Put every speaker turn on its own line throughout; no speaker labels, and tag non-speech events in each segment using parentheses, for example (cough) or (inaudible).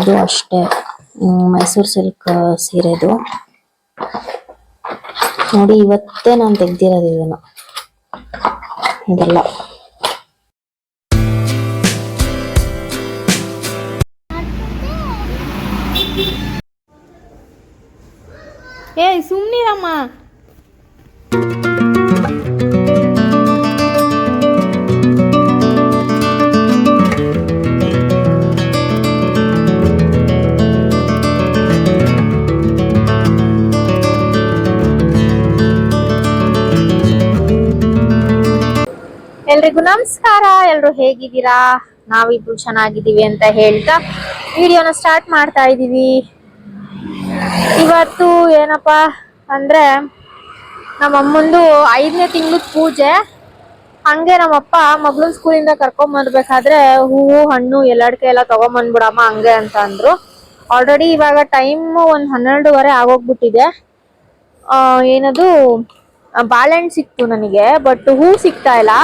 ಇದು ಅಷ್ಟೇ. ಮೈಸೂರು ಸಿಲ್ಕ್ ಸೀರೆದು. ನೋಡಿ ಇವತ್ತೇ ನಾನು ತೆಗ್ದಿರೋದು ಇದನ್ನ. ಇದೆಲ್ಲ.
ಏಯ್ ಸುಮ್ನಿರಮ್ಮ. ಎಲ್ರಿಗೂ ನಮಸ್ಕಾರ. ಎಲ್ರು ಹೇಗಿದ್ದೀರಾ? ನಾವಿಬ್ರು ಚೆನ್ನಾಗಿದ್ದೀವಿ ಅಂತ ಹೇಳ್ತಾ ವಿಡಿಯೋನ ಸ್ಟಾರ್ಟ್ ಮಾಡ್ತಾ ಇದ್ದೀವಿ. ಇವತ್ತು ಏನಪ್ಪಾ ಅಂದ್ರೆ ನಮ್ಮಮ್ಮಂದು ಐದನೇ ತಿಂಗಳು ಪೂಜೆ. ಹಂಗೆ ನಮ್ಮಪ್ಪ ಮಗಳನ್ ಸ್ಕೂಲಿಂದ ಕರ್ಕೊಂಬರ್ಬೇಕಾದ್ರೆ ಹೂವು ಹಣ್ಣು, ಎಲ್ಲಡ್ಕೆ ಎಲ್ಲ ತಗೊಂಬಂದ್ಬಿಡಮ್ಮ ಹಂಗೆ ಅಂತ ಅಂದ್ರು. ಆಲ್ರೆಡಿ ಇವಾಗ ಟೈಮ್ ಒಂದ್ ಹನ್ನೆರಡುವರೆ ಆಗೋಗ್ಬಿಟ್ಟಿದೆ. ಏನದು, ಬಾಳೆಹಣ್ಣು ಸಿಕ್ತು ನನಗೆ ಬಟ್ ಹೂ ಸಿಗ್ತಾ ಇಲ್ಲ.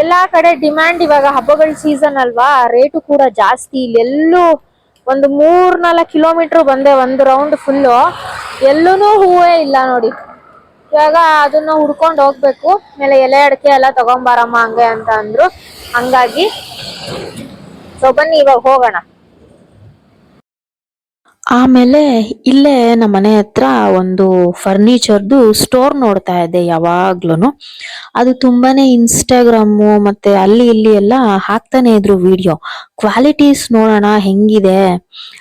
ಎಲ್ಲಾ ಕಡೆ ಡಿಮ್ಯಾಂಡ್ ಇವಾಗ ಹಬ್ಬಗಳ ಸೀಸನ್ ಅಲ್ವಾ ರೇಟು ಕೂಡ ಜಾಸ್ತಿ. ಇಲ್ಲಿ ಎಲ್ಲೂ ಒಂದು ಮೂರ್ ನಾಲ್ಕು ಕಿಲೋಮೀಟರ್ ಬಂದೆ, ಒಂದು ರೌಂಡ್ ಫುಲ್ಲು ಎಲ್ಲೂ ಹೂವೇ ಇಲ್ಲ ನೋಡಿ. ಇವಾಗ ಅದನ್ನ ಹುಡ್ಕೊಂಡು ಹೋಗ್ಬೇಕು. ಆಮೇಲೆ ಎಲೆ ಅಡಿಕೆ ಎಲ್ಲ ತಗೊಂಬಾರಮ್ಮ ಹಂಗೆ ಅಂತ ಅಂದ್ರು. ಹಂಗಾಗಿ ಸೊ ಬನ್ನಿ ಇವಾಗ ಹೋಗೋಣ.
ಆಮೇಲೆ ಇಲ್ಲೇ ನಮ್ಮ ಮನೆ ಹತ್ರ ಒಂದು ಫರ್ನಿಚರ್ದು ಸ್ಟೋರ್ ನೋಡ್ತಾ ಇದ್ದೆ ಯಾವಾಗ್ಲೂ ಅದು ತುಂಬಾನೇ ಇನ್ಸ್ಟಾಗ್ರಾಮು ಮತ್ತೆ ಅಲ್ಲಿ ಇಲ್ಲಿ ಎಲ್ಲ ಹಾಕ್ತಾನೆ ಇದ್ರು ವಿಡಿಯೋ. ಕ್ವಾಲಿಟೀಸ್ ನೋಡೋಣ ಹೆಂಗಿದೆ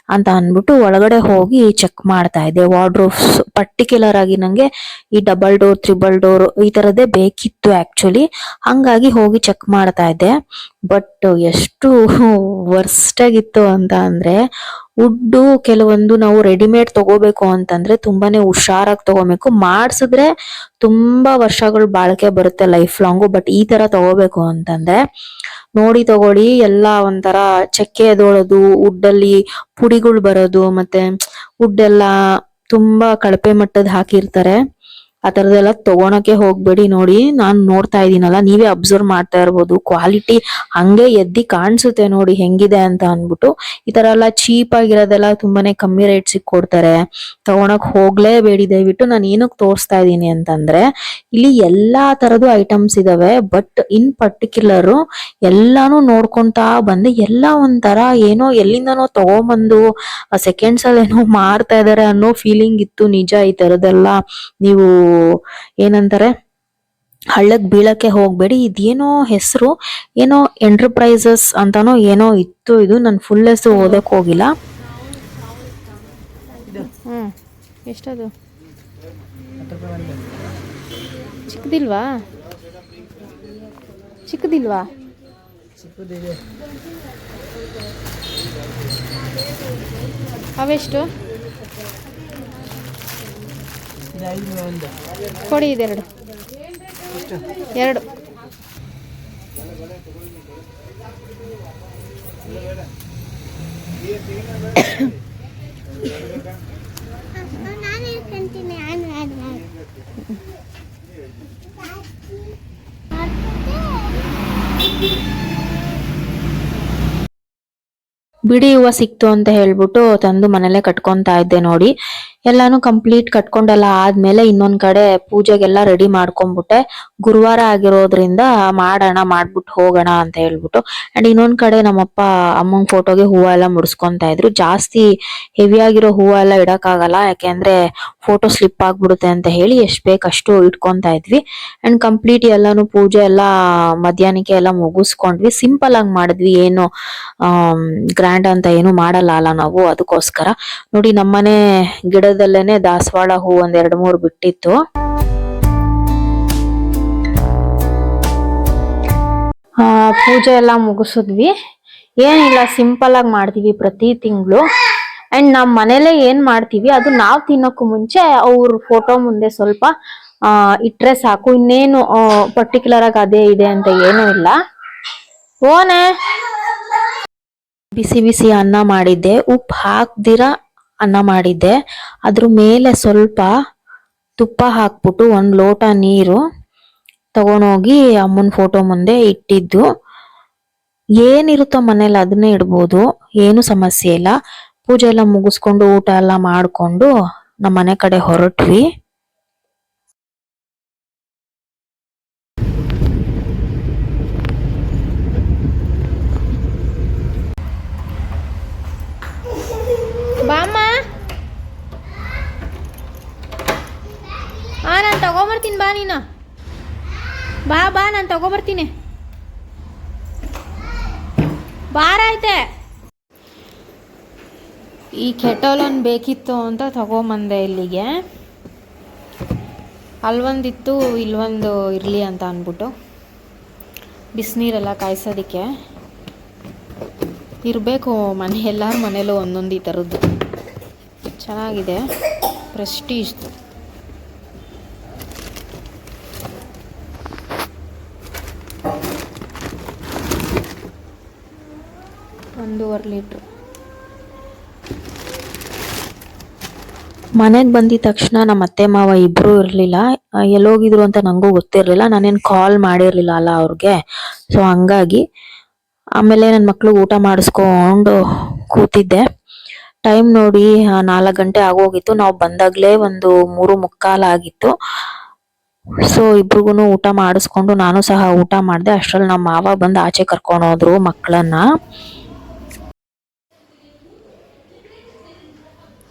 ಅಂತ ಅಂದ್ಬಿಟ್ಟು ಒಳಗಡೆ ಹೋಗಿ ಚೆಕ್ ಮಾಡ್ತಾ ಇದ್ದೆ ವಾರ್ಡ್ರೋಬ್ಸ್ ಪರ್ಟಿಕ್ಯುಲರ್ ಆಗಿ ನಂಗೆ ಈ ಡಬಲ್ ಡೋರ್, ತ್ರಿಬಲ್ ಡೋರ್ ಈ ತರದೇ ಬೇಕಿತ್ತು ಆಕ್ಚುಲಿ. ಹಂಗಾಗಿ ಹೋಗಿ ಚೆಕ್ ಮಾಡ್ತಾ ಇದ್ದೆ ಬಟ್ ಎಷ್ಟು ವರ್ಸ್ಟ್ ಆಗಿತ್ತು ಅಂತ ಅಂದ್ರೆ ವುಡ್ಡು ಕೆಲವೊಂದು ನಾವು ರೆಡಿಮೇಡ್ ತಗೋಬೇಕು ಅಂತಂದ್ರೆ ತುಂಬಾನೇ ಹುಷಾರಾಗಿ ತಗೋಬೇಕು. ಮಾಡಿಸಿದ್ರೆ ತುಂಬಾ ವರ್ಷಗಳು ಬಾಳಿಕೆ ಬರುತ್ತೆ ಲೈಫ್ ಲಾಂಗು ಬಟ್ ಈ ತರ ತಗೋಬೇಕು ಅಂತಂದ್ರೆ, ನೋಡಿ ತಗೊಳ್ಳಿ ಎಲ್ಲ ಒಂಥರ ಚಕ್ಕೆ ಎದೋಳೋದು ವುಡ್ಡಲ್ಲಿ ಪುಡಿಗಳು ಬರೋದು, ಮತ್ತೆ ವುಡ್ ಎಲ್ಲ ತುಂಬಾ ಕಳಪೆ ಮಟ್ಟದ ಹಾಕಿರ್ತಾರೆ. ಆ ತರದೆಲ್ಲ ತಗೋಣಕ್ಕೆ ಹೋಗ್ಬೇಡಿ ನೋಡಿ. ನಾನ್ ನೋಡ್ತಾ ಇದ್ದೀನಲ್ಲ ನೀವೇ ಅಬ್ಸರ್ವ್ ಮಾಡ್ತಾ ಇರ್ಬೋದು. ಕ್ವಾಲಿಟಿ ಹಂಗೆ ಎದ್ದಿ ಕಾಣಿಸುತ್ತೆ ನೋಡಿ ಹೆಂಗಿದೆ ಅಂತ ಅನ್ಬಿಟ್ಟು ಈ ತರ ಎಲ್ಲ ಚೀಪ್ ಆಗಿರೋದೆಲ್ಲ ತುಂಬಾನೇ ಕಮ್ಮಿ ರೇಟ್ ಕೊಡ್ತಾರೆ ತಗೋಣಕ್ ಹೋಗ್ಲೇಬೇಡಿ. ದಯವಿಟ್ಟು ನಾನು ಏನಕ್ಕೆ ತೋರಿಸ್ತಾ ಇದ್ದೀನಿ ಅಂತಂದ್ರೆ, ಇಲ್ಲಿ ಎಲ್ಲಾ ತರದ್ದು ಐಟಮ್ಸ್ ಇದಾವೆ ಬಟ್ ಇನ್ ಪರ್ಟಿಕ್ಯುಲರ್ ಎಲ್ಲಾನು ನೋಡ್ಕೊಂತಾ ಬಂದೆ ಎಲ್ಲ ಒಂಥರ ಏನೋ ಎಲ್ಲಿಂದನೋ ತಗೊಂಬಂದು ಸೆಕೆಂಡ್ಸ್ ಅಲ್ಲಿ ಏನೋ ಮಾರ್ತಾ ಇದಾರೆ ಅನ್ನೋ ಫೀಲಿಂಗ್ ಇತ್ತು ನಿಜ ಈ ತರದೆಲ್ಲ. ನೀವು ಏನಂತಾರೆ? ಹಳ್ಳಕ್ಕೆ ಬೀಳಕ್ಕೆ ಹೋಗಬೇಡಿ, ಇದೇನೋ ಹೆಸರು, ಏನೋ ಎಂಟರ್ಪ್ರೈಸಸ್ ಅಂತಾನೋ ಏನೋ ಇತ್ತು, ಇದು ನನ್ ಫುಲ್ ಹೆಸರು ಓದಕ್ಕೆ ಹೋಗಿಲ್ಲ.
ಎಷ್ಟದು? ಚಿಕ್ಕದಿಲ್ವಾ? ಚಿಕ್ಕದಿಲ್ವಾ? ಅವೆಷ್ಟು? ಕೊಡಿ ಇದೆರಡು. ಎರಡು (coughs)
ನಾನು ಹೇಳ್ಕೊಂತೀನಿ ನಾನು ನಾನು
ಬಿಡಿ ಹೂವ ಸಿಕ್ತು ಅಂತ ಹೇಳ್ಬಿಟ್ಟು ತಂದು ಮನೇಲೆ ಕಟ್ಕೊಂತಾ ಇದ್ದೆ ನೋಡಿ. ಎಲ್ಲಾನು ಕಂಪ್ಲೀಟ್ ಕಟ್ಕೊಂಡೆಲ್ಲ ಆದ್ಮೇಲೆ ಇನ್ನೊಂದ್ ಕಡೆ ಪೂಜೆಗೆಲ್ಲ ರೆಡಿ ಮಾಡ್ಕೊಂಡ್ಬಿಟ್ಟೆ ಗುರುವಾರ ಆಗಿರೋದ್ರಿಂದ ಮಾಡೋಣ, ಮಾಡ್ಬಿಟ್ಟು ಹೋಗೋಣ ಅಂತ ಹೇಳ್ಬಿಟ್ಟು. ಅಂಡ್ ಇನ್ನೊಂದ್ ಕಡೆ ನಮ್ಮಪ್ಪ ಅಮ್ಮನ ಫೋಟೋಗೆ ಹೂವ ಎಲ್ಲ ಮುಡಿಸ್ಕೊಂತ ಇದ್ರು. ಜಾಸ್ತಿ ಹೆವಿ ಆಗಿರೋ ಹೂವ ಎಲ್ಲ ಇಡಕ್ಕಾಗಲ್ಲ, ಯಾಕೆಂದ್ರೆ ಫೋಟೋ ಸ್ಲಿಪ್ ಆಗ್ಬಿಡುತ್ತೆ ಅಂತ ಹೇಳಿ ಎಷ್ಟ್ ಬೇಕಷ್ಟು ಇಟ್ಕೊಂತಾ ಇದ್ವಿ. ಅಂಡ್ ಕಂಪ್ಲೀಟ್ ಎಲ್ಲಾನು ಪೂಜೆ ಎಲ್ಲ ಮಧ್ಯಾಹ್ನಕ್ಕೆ ಎಲ್ಲ ಮುಗಿಸ್ಕೊಂಡ್ವಿ. ಸಿಂಪಲ್ ಆಗಿ ಮಾಡಿದ್ವಿ. ಏನು ಗ್ರ್ಯಾಂಡ್ ಅಂತ ಏನು ಮಾಡಲ್ಲ ಅಲ್ಲ ನಾವು ಅದಕ್ಕೋಸ್ಕರ. ನೋಡಿ ನಮ್ಮನೆ ಗಿಡದಲ್ಲೇನೆ ದಾಸವಾಳ ಹೂ ಒಂದ್ ಎರಡು ಮೂರು ಬಿಟ್ಟಿತ್ತು.
ಆ, ಪೂಜೆ ಎಲ್ಲ ಮುಗಿಸಿದ್ವಿ. ಏನಿಲ್ಲ ಸಿಂಪಲ್ ಆಗಿ ಮಾಡ್ತೀವಿ ಪ್ರತಿ ತಿಂಗಳು. ಅಂಡ್ ನಾವ್ ಮನೇಲೆ ಏನ್ ಮಾಡ್ತೀವಿ ಅದು ನಾವ್ ತಿನ್ನೋಕು ಮುಂಚೆ ಅವ್ರ ಫೋಟೋ ಮುಂದೆ ಸ್ವಲ್ಪ ಇಟ್ರೆ ಸಾಕು. ಇನ್ನೇನು ಪರ್ಟಿಕ್ಯುಲರ್ ಆಗಿ ಅದೇ ಇದೆ ಅಂತ ಏನೂ ಇಲ್ಲ. ಓನೆ?
ಬಿಸಿ ಬಿಸಿ ಅನ್ನ ಮಾಡಿದ್ದೆ. ಉಪ್ಪು ಹಾಕ್ದಿರ ಅನ್ನ ಮಾಡಿದ್ದೆ. ಅದ್ರ ಮೇಲೆ ಸ್ವಲ್ಪ ತುಪ್ಪ ಹಾಕ್ಬಿಟ್ಟು ಒಂದು ಲೋಟ ನೀರು ತಗೊಂಡೋಗಿ ಅಮ್ಮನ ಫೋಟೋ ಮುಂದೆ ಇಟ್ಟಿದ್ದು.
ಏನಿರುತ್ತೋ ಮನೇಲಿ ಅದನ್ನೇ ಇಡ್ಬೋದು. ಏನು ಸಮಸ್ಯೆ ಇಲ್ಲ. ಪೂಜೆ ಎಲ್ಲ ಮುಗಿಸ್ಕೊಂಡು ಊಟ ಎಲ್ಲ ಮಾಡಿಕೊಂಡು ನಮ್ಮ ಮನೆ ಕಡೆ ಹೊರಟ್ವಿ
ಬಾಮ್ಮ ಆ ನಾನು ತಗೊಂಬರ್ತೀನಿ ಬಾ ನೀನು. ಬಾ ಬಾ, ನಾನು ತಗೊಬರ್ತೀನಿ. ಬಾರ ಐತೆ.
ಈ ಕೆಟೋಲನ್ ಬೇಕಿತ್ತು ಅಂತ ತಗೊಂಬಂದೆ ಇಲ್ಲಿಗೆ. ಅಲ್ಲೊಂದಿತ್ತು ಇಲ್ಲೊಂದು ಇರಲಿ ಅಂತ ಅಂದ್ಬಿಟ್ಟು. ಬಿಸಿನೀರೆಲ್ಲ ಕಾಯಿಸೋದಕ್ಕೆ. ಇರಬೇಕು ಮನೆ ಎಲ್ಲರ ಮನೇಲೂ ಒಂದೊಂದು ಈ ಥರದ್ದು ಚೆನ್ನಾಗಿದೆ. ಪ್ರೆಸ್ಟೀಜ್ ಒಂದೂವರೆ ಲೀಟ್ರ್. ಮನೆಗೆ ಬಂದಿದ ತಕ್ಷಣ ನಮ್ಮ ಅತ್ತೆ ಮಾವ ಇಬ್ರು ಇರಲಿಲ್ಲ. ಎಲ್ಲೋಗಿದ್ರು ಅಂತ ನನಗೂ ಗೊತ್ತಿರಲಿಲ್ಲ. ನಾನೇನು ಕಾಲ್ ಮಾಡಿರಲಿಲ್ಲ ಅಲ್ಲ ಅವ್ರಿಗೆ. ಸೊ ಹಂಗಾಗಿ ಆಮೇಲೆ ನನ್ನ ಮಕ್ಕಳು ಊಟ ಮಾಡಿಸ್ಕೊಂಡು ಕೂತಿದ್ದೆ. ಟೈಮ್ ನೋಡಿ ನಾಲ್ಕು ಗಂಟೆ ಆಗೋಗಿತ್ತು. ನಾವು ಬಂದಾಗಲೇ ಒಂದು ಮೂರು ಮುಕ್ಕಾಲು ಆಗಿತ್ತು. ಸೊ ಇಬ್ರಿಗೂ ಊಟ ಮಾಡಿಸ್ಕೊಂಡು ನಾನು ಸಹ ಊಟ ಮಾಡಿದೆ. ಅಷ್ಟರಲ್ಲಿ ನಮ್ಮ ಮಾವ ಬಂದು ಆಚೆ ಕರ್ಕೊಂಡು ಹೋದ್ರು ಮಕ್ಕಳನ್ನ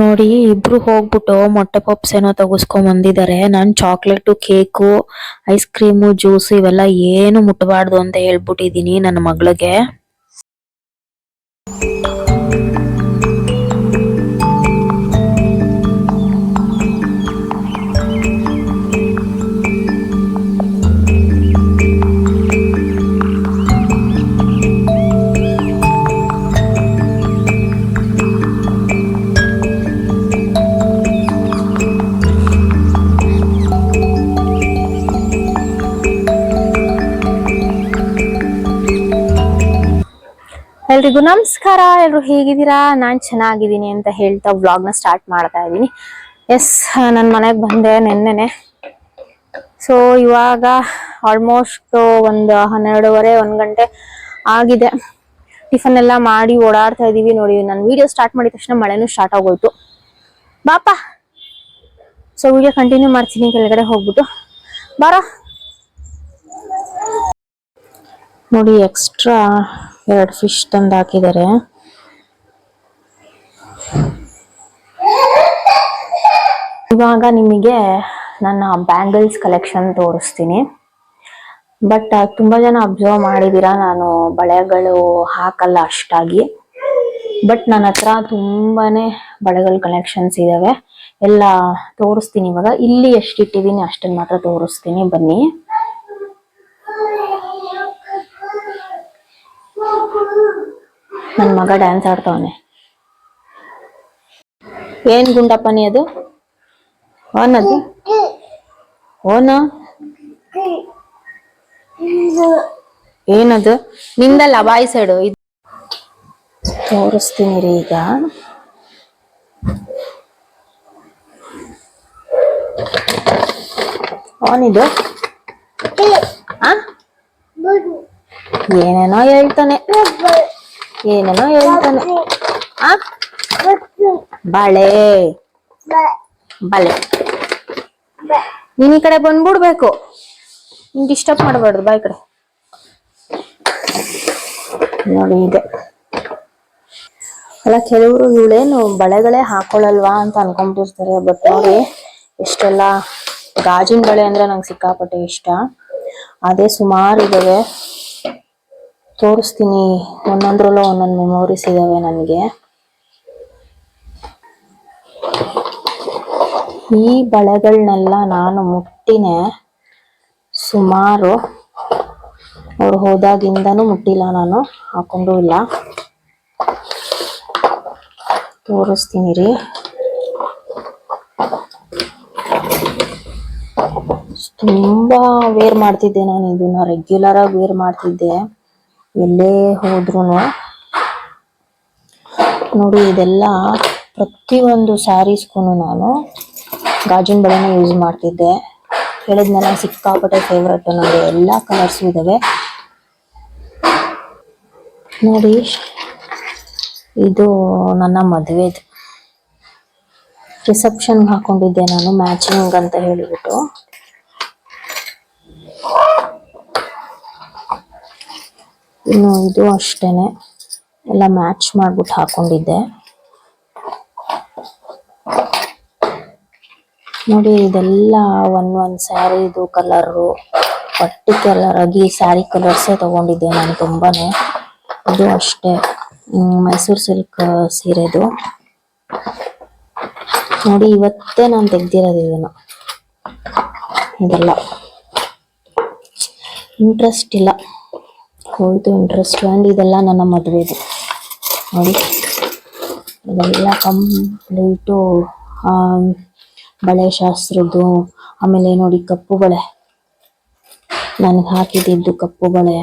ನೋಡಿ, ಇಬ್ರು ಹೋಗ್ಬಿಟ್ಟು ಮೊಟ್ಟೆ ಪಪ್ಸ್ ಏನೋ ತಗಸ್ಕೊಂಡ್ ಬಂದಿದ್ದಾರೆ. ನಾನ್ chocolate, cake, ice cream, juice ಇವೆಲ್ಲ ಏನು ಮುಟ್ಬಾರ್ದು ಅಂತ ಹೇಳ್ಬಿಟ್ಟಿದೀನಿ ನನ್ನ ಮಗಳಿಗೆ.
ಎಲ್ರಿಗೂ ನಮಸ್ಕಾರ. ಎಲ್ರು ಹೇಗಿದ್ದೀರಾ? ನಾನ್ ಚೆನ್ನಾಗಿದ್ದೀನಿ ಅಂತ ಹೇಳ್ತಾ ವ್ಲಾಗ್ನ ಸ್ಟಾರ್ಟ್ ಮಾಡ್ತಾ ಇದ್ದೀನಿ. ಎಸ್ ನನ್ನ ಮನೆಗೆ ಬಂದೆ ನೆನ್ನೆನೆ. ಸೊ ಇವಾಗ ಆಲ್ಮೋಸ್ಟ್ ಒಂದು ಹನ್ನೆರಡುವರೆ, ಒಂದ್ ಗಂಟೆ ಆಗಿದೆ. ಟಿಫನ್ ಎಲ್ಲ ಮಾಡಿ ಓಡಾಡ್ತಾ ಇದೀವಿ ನೋಡಿ. ನಾನು ವಿಡಿಯೋ ಸ್ಟಾರ್ಟ್ ಮಾಡಿದ ತಕ್ಷಣ ಮಳೆನೂ ಸ್ಟಾರ್ಟ್ ಆಗೋಯ್ತು. ಬಾಪಾ! ಸೊ ವಿಡಿಯೋ ಕಂಟಿನ್ಯೂ ಮಾಡ್ತೀನಿ, ಕೆಳಗಡೆ ಹೋಗ್ಬಿಟ್ಟು. ಬಾರ!
ನೋಡಿ ಎಕ್ಸ್ಟ್ರಾ ಎರಡು ಫಿಶ್ ತಂದು ಹಾಕಿದ್ದಾರೆ.
ಇವಾಗ ನಿಮಗೆ ನನ್ನ ಬ್ಯಾಂಗಲ್ಸ್ ಕಲೆಕ್ಷನ್ ತೋರಿಸ್ತೀನಿ. ಬಟ್ ತುಂಬಾ ಜನ ಅಬ್ಸರ್ವ್ ಮಾಡಿದ್ದೀರಾ, ನಾನು ಬಳೆಗಳು ಹಾಕಲ್ಲ ಅಷ್ಟಾಗಿ. ಬಟ್ ನನ್ನ ಹತ್ರ ತುಂಬಾನೇ ಬಳೆಗಳ ಕಲೆಕ್ಷನ್ಸ್ ಇದಾವೆ. ಎಲ್ಲ ತೋರಿಸ್ತೀನಿ ಇವಾಗ. ಇಲ್ಲಿ ಎಷ್ಟು ಇಟ್ಟಿದ್ದೀನಿ ಅಷ್ಟನ್ನ ಮಾತ್ರ ತೋರಿಸ್ತೀನಿ. ಬನ್ನಿ. ನನ್ನ ಮಗ ಡ್ಯಾನ್ಸ್ ಆಡ್ತಾವನೆ. ಏನ್ ಗುಂಡಪ್ಪನಿ ಅದು? ಓನದು ಓನ ಏನದು? ನಿಂದಲ್ಲ ಬಾಯಿ ಸೈಡು ಇದು ತೋರಿಸ್ತೀನಿ ರೀ ಈಗ. ಅವನಿದು ಆ? ಏನೇನೋ ಹೇಳ್ತಾನೆ. ಏನೇನೋ ಹೇಳ್ತಾನೆ. ಬಳೆ. ಬಳೆ. ನೀನ್ ಈ ಕಡೆ ಬಂದ್ಬಿಡ್ಬೇಕು. ನಿಂಗೆ ಡಿಸ್ಟರ್ಬ್ ಮಾಡಬಾರ್ದು ಬಾಯ್ ಕಡೆ. ನೋಡಿ ಇದೆ. ಅಲ್ಲ, ಕೆಲವರು ಇವಳೇನು ಬಳೆಗಳೇ ಹಾಕೊಳ್ಳಲ್ವಾ ಅಂತ ಅನ್ಕೊಂಡ್ಬಿಡ್ತಾರೆ ಬಟ್ ನೋಡಿ ಎಷ್ಟೆಲ್ಲ ಗಾಜಿನ ಬಳೆ ಅಂದ್ರೆ ನಂಗೆ ಸಿಕ್ಕಾಪಟ್ಟೆ ಇಷ್ಟ. ಅದೇ ಸುಮಾರು ಇದಾವೆ. ತೋರಿಸ್ತೀನಿ. ಒಂದೊಂದ್ರಲ್ಲೂ ಒಂದೊಂದು ಮೆಮೊರೀಸ್ ಇದಾವೆ ನನಗೆ. ಈ ಬಳೆಗಳನ್ನೆಲ್ಲ ನಾನು ಮುಟ್ಟಿನೇ ಸುಮಾರು, ಅವ್ರು ಹೋದಾಗಿಂದನೂ ಮುಟ್ಟಿಲ್ಲ ನಾನು, ಹಾಕೊಂಡು ಇಲ್ಲ. ತೋರಿಸ್ತೀನಿ ರೀ. ತುಂಬ ವೇರ್ ಮಾಡ್ತಿದ್ದೆ ನಾನು ಇದನ್ನ ರೆಗ್ಯುಲರ್ ಆಗಿ ವೇರ್ ಮಾಡ್ತಿದ್ದೆ. ಎಲ್ಲೇ ಹೋದ್ರು ನೋಡಿ ಇದೆಲ್ಲ ಪ್ರತಿಯೊಂದು ಸ್ಯಾರೀಸ್ಗೂ ನಾನು ಗಾಜಿನ ಬಳೆನ ಯೂಸ್ ಮಾಡ್ತಿದ್ದೆ. ಹೇಳಿದ್ನೆಲ್ಲ ಸಿಕ್ಕಾಪಟ್ಟೆ ಫೇವ್ರೆಟ್ ನನಗೆ ಎಲ್ಲ ಕಲರ್ಸು ಇದ್ದಾವೆ ನೋಡಿ, ಇದು ನನ್ನ ಮದುವೆದು. ರಿಸೆಪ್ಷನ್ಗೆ ಹಾಕೊಂಡಿದ್ದೆ ನಾನು ಮ್ಯಾಚಿಂಗ್ ಅಂತ ಹೇಳಿಬಿಟ್ಟು. ಇನ್ನು ಇದು ಅಷ್ಟೇನೆ. ಎಲ್ಲ ಮ್ಯಾಚ್ ಮಾಡ್ಬಿಟ್ಟು ಹಾಕೊಂಡಿದ್ದೆ. ನೋಡಿ, ಇದೆಲ್ಲ ಒನ್ ಒನ್ ಸ್ಯಾರಿದು ಕಲರು ಪರ್ಟಿಕ್ಯುಲರ್ ಆಗಿ ಸ್ಯಾರಿ ಕಲರ್ಸೇ ತಗೊಂಡಿದ್ದೆ ನಾನು ತುಂಬಾನೇ. ಇದು ಅಷ್ಟೇ. ಮೈಸೂರು ಸಿಲ್ಕ್ ಸೀರೆದು ನೋಡಿ, ಇವತ್ತೇ ನಾನು ತೆಗ್ದಿರೋದು ಇದನ್ನು. ಇದೆಲ್ಲ. ಇಂಟ್ರೆಸ್ಟ್ ಇಲ್ಲ. ಹೋಯ್ತು ಇಂಟ್ರೆಸ್ಟ್ ಆ್ಯಂಡ್ ಇದೆಲ್ಲ ನನ್ನ ಮದುವೆದು. ನೋಡಿ. ಇದೆಲ್ಲ ಕಂಪ್ಲೀಟು ಬಳೆ ಶಾಸ್ತ್ರದ್ದು, ಆಮೇಲೆ ನೋಡಿ ಕಪ್ಪು ಬಳೆ. ನನಗೆ ಹಾಕಿದ್ದು ಕಪ್ಪು ಬಳೆ.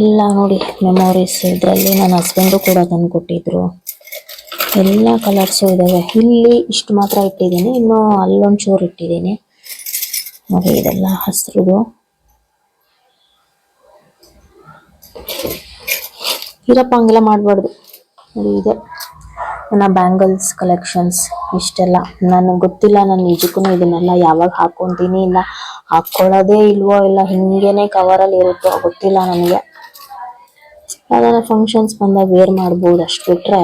ಎಲ್ಲ ನೋಡಿ ಮೆಮೊರೀಸ್ ಇದರಲ್ಲಿ ನನ್ನ ಹಸ್ಬೆಂಡು ಕೂಡ ತಂದು ಕೊಟ್ಟಿದ್ರು. ಎಲ್ಲ ಕಲರ್ಸು ಇದಾವೆ. ಇಲ್ಲಿ ಇಷ್ಟು ಮಾತ್ರ ಇಟ್ಟಿದ್ದೀನಿ. ಇನ್ನು ಅಲ್ಲೊಂದು ಚೂರು ಇಟ್ಟಿದ್ದೀನಿ. ನೋಡಿ, ಇದೆಲ್ಲ ಹಸ್ರದು. ಇರಪ್ಪ ಹಂಗೆಲ್ಲ ಮಾಡಬಾರ್ದು. ನೋಡಿ ಇದೆ. ನನ್ನ ಬ್ಯಾಂಗಲ್ಸ್ ಕಲೆಕ್ಷನ್ಸ್ ಇಷ್ಟೆಲ್ಲ. ನನಗೆ ಗೊತ್ತಿಲ್ಲ, ನಾನು ನಿಜಕ್ಕೂ ಇದನ್ನೆಲ್ಲ ಯಾವಾಗ ಹಾಕೊತೀನಿ ಇಲ್ಲ ಹಾಕ್ಕೊಳ್ಳೋದೇ ಇಲ್ವೋ ಇಲ್ಲ, ಹಿಂಗೇನೆ ಕವರಲ್ಲಿ ಇರುತ್ತೋ ಗೊತ್ತಿಲ್ಲ ನನಗೆ. ಯಾವ್ದಾರ ಫಂಕ್ಷನ್ಸ್ ಬಂದಾಗ ವೇರ್ ಮಾಡ್ಬೋದು ಅಷ್ಟು ಬಿಟ್ರೆ,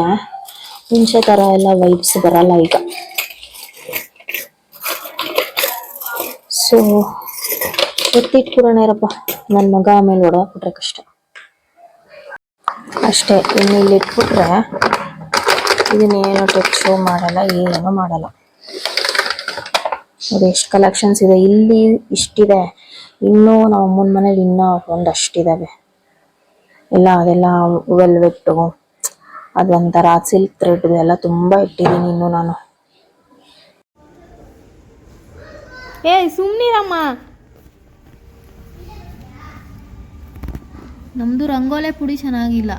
ಮುಂಚೆ ಥರ ಎಲ್ಲ ವೈಬ್ಸ್ ಬರಲ್ಲ ಈಗ. ಸೊ ಎತ್ತಿಟ್ಬಿಡೋಣ ಇರಪ್ಪ ನನ್ನ ಮಗ ಆಮೇಲೆ ಹೊಡೆದಾಕ್ಬಿಟ್ರೆ ಕಷ್ಟ. ಅಷ್ಟೇ ಇನ್ನು ಇಲ್ಲಿ ಇಟ್ಬಿಟ್ರೆ ಇದನ್ನೇನು ಟಚ್ ಮಾಡಲ್ಲ, ಏನು ಮಾಡಲ್ಲ. ನೋಡಿ, ಎಷ್ಟು ಕಲೆಕ್ಷನ್ಸ್ ಇದೆ. ಇಲ್ಲಿ ಇಷ್ಟಿದೆ. ಇನ್ನೂ ನಮ್ಮ ಅಮ್ಮನ ಮನೇಲಿ ಇನ್ನೂ ಒಂದಷ್ಟಿದ್ದಾವೆ ಎಲ್ಲ, ಅದೆಲ್ಲ ವೆಲ್ವೆಟ್ಟು, ಅದೊಂಥರ ಸಿಲ್ಕ್ ಥ್ರೆಡ್ ಎಲ್ಲ ತುಂಬ ಇಟ್ಟಿದ್ದೀನಿ ಇನ್ನು ನಾನು.
ಏ ಸುಮ್ನಿರಮ್ಮ. ನಮ್ದು ರಂಗೋಲೆ ಪುಡಿ ಚೆನ್ನಾಗಿಲ್ಲ.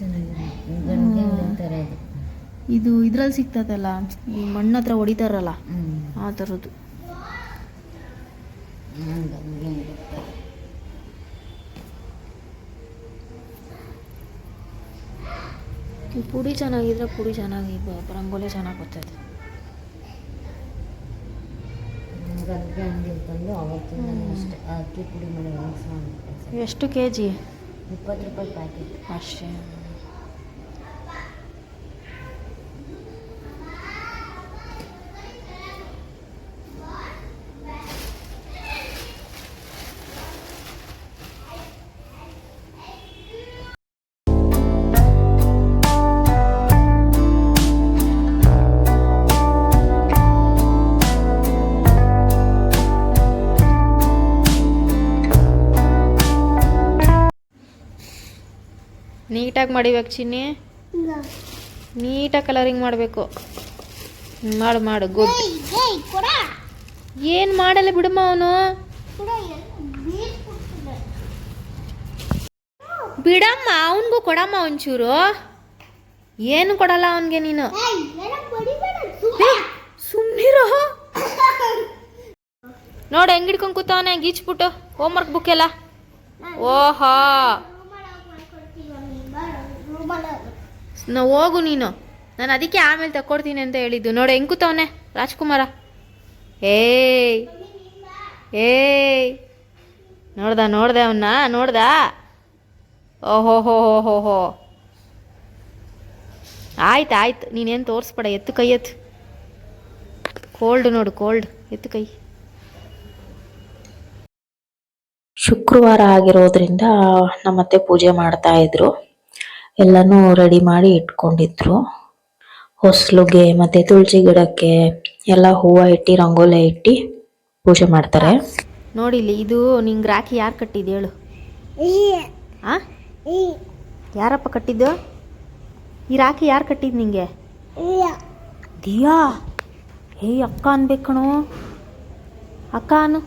ಚೆನ್ನಾಗಿದೆ ಥರ ಇದೆ
ಇದು ಇದ್ರಲ್ಲಿ ಸಿಗ್ತದಲ್ಲ ಈ ಮಣ್ಣ ಹತ್ರ ಹೊಡಿತಾರಲ್ಲ ಆ ಥರದ್ದು ಪುಡಿ ಚೆನ್ನಾಗಿದ್ರೆ ಪುಡಿ ಚೆನ್ನಾಗಿ ರಂಗೋಲೆ ರಂಗೋಲಿ ಚೆನ್ನಾಗಿ ಬರ್ತದೆ.
ಗಂಧಿಗೆ ಅಂಗಡಿ ತಂದು ಅವತ್ತಿಂದ ಅಷ್ಟೇ ಅಕ್ಕಿ ಪುಡಿ ಮಾಡಿ ಮಾಡಿ
ಎಷ್ಟು ಕೆ ಜಿ
ಇಪ್ಪತ್ತು ರೂಪಾಯಿ ಪ್ಯಾಕೆಟ್.
ಅಷ್ಟೇ. ನೀಟಾಗಿ ಮಾಡಿಬೇಕು ಚಿನ್ನಿ. ನೀಟಾಗಿ ಕಲರಿಂಗ್ ಮಾಡಬೇಕು. ಮಾಡು ಮಾಡು ಗುಡ್ ಏನು ಮಾಡಲ್ಲ ಬಿಡಮ್ಮ ಅವನು? ಬಿಡಮ್ಮ ಅವನಿಗೂ ಕೊಡಮ್ಮ ಒಂಚೂರು. ಏನು ಕೊಡಲ್ಲ ಅವನಿಗೆ ನೀನು? ಸುಮ್ಮನಿರೋ ನೋಡಿ ಹೆಂಗಿಡ್ಕೊಂಡು ಕೂತವನೆ? ಗೀಚ್ಬಿಟ್ಟು ಹೋಮ್ವರ್ಕ್ ಬುಕ್ ಎಲ್ಲ. ಓಹೋ. ನಾ ಹೋಗು ನೀನು. ನಾನು ಅದಕ್ಕೆ ಆಮೇಲೆ ತಕ್ಕೊಡ್ತೀನಿ ಅಂತ ಹೇಳಿದ್ದು. ನೋಡಿ ಹೆಂಗ್ ರಾಜ್ಕುಮಾರ. ಏಯ್. ಏಯ್. ನೋಡ್ದ, ನೋಡ್ದೆ ಅವನ್ನ ನೋಡ್ದ? ಓಹೋ ಹೋ ಹೋ ಹೋ ಹೋ ಆಯ್ತು ಆಯ್ತು. ನೀನೇನು ತೋರಿಸ್ಬೇಡ. ಎತ್ತು ಕೈ, ಎತ್ತು. ಕೋಲ್ಡ್ ನೋಡು ಕೋಲ್ಡ್ ಎತ್ತು ಕೈ.
ಶುಕ್ರವಾರ ಆಗಿರೋದ್ರಿಂದ ನಮ್ಮತ್ತೆ ಪೂಜೆ ಮಾಡ್ತಾ ಇದ್ರು. ಎಲ್ಲನೂ ರೆಡಿ ಮಾಡಿ ಇಟ್ಕೊಂಡಿದ್ರು. ಹೊಸ್ಲುಗೆ ಮತ್ತೆ ತುಳಸಿ ಗಿಡಕ್ಕೆ ಎಲ್ಲ ಹೂವು ಇಟ್ಟು, ರಂಗೋಲೆ ಇಟ್ಟು ಪೂಜೆ ಮಾಡ್ತಾರೆ.
ನೋಡಿಲಿ ಇದು ನಿಂಗೆ ರಾಖಿ ಯಾರು ಕಟ್ಟಿದ್ದು ಹೇಳು. ಯಾರಪ್ಪ ಕಟ್ಟಿದ್ದು? ಈ ರಾಖಿ ಯಾರು ಕಟ್ಟಿದ್ದು ನಿಂಗೆ? ದಿಯಾ?
ಹೇ ಅಕ್ಕ ಅನ್ಬೇಕಣು ಕಣೋ. ಅಕ್ಕ ಅನು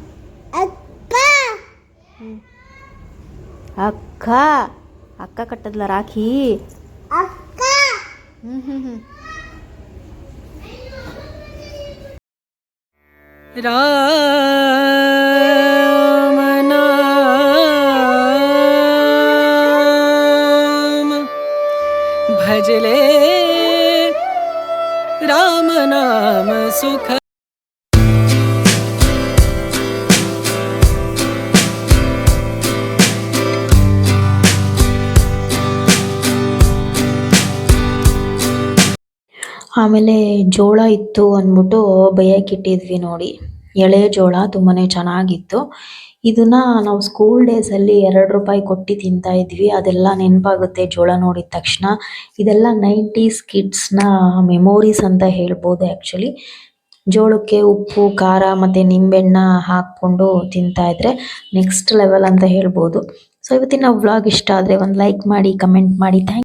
అక్క
అక్క
కట్టదుల రాఖీ అక్క
రా भजले राम नाम सुख
ಆಮೇಲೆ ಜೋಳ ಇತ್ತು ಅಂದ್ಬಿಟ್ಟು ಬೇಯಕ್ಕಿಟ್ಟಿದ್ವಿ ನೋಡಿ. ಎಳೆ ಜೋಳ ತುಂಬಾನೇ ಚೆನ್ನಾಗಿತ್ತು. ಇದನ್ನ ನಾವು ಸ್ಕೂಲ್ ಡೇಸ್ ಅಲ್ಲಿ ಎರಡು ರೂಪಾಯಿ ಕೊಟ್ಟು ತಿಂತಾ ಇದ್ವಿ. ಅದೆಲ್ಲ ನೆನಪಾಗುತ್ತೆ ಜೋಳ ನೋಡಿದ ತಕ್ಷಣ. ಇದೆಲ್ಲ ನೈಂಟೀಸ್ ಕಿಡ್ಸ್ನ ಮೆಮೊರೀಸ್ ಅಂತ ಹೇಳ್ಬೋದು ಆಕ್ಚುಲಿ ಜೋಳಕ್ಕೆ ಉಪ್ಪು, ಖಾರ ಮತ್ತೆ ನಿಂಬೆಹಣ್ಣ ಹಾಕೊಂಡು ತಿಂತಾ ಇದ್ರೆ ನೆಕ್ಸ್ಟ್ ಲೆವೆಲ್ ಅಂತ ಹೇಳ್ಬೋದು. ಸೊ ಇವತ್ತಿನ ವ್ಲಾಗ್ ಇಷ್ಟ ಆದ್ರೆ ಒಂದು ಲೈಕ್ ಮಾಡಿ ಕಮೆಂಟ್ ಮಾಡಿ. ಥ್ಯಾಂಕ್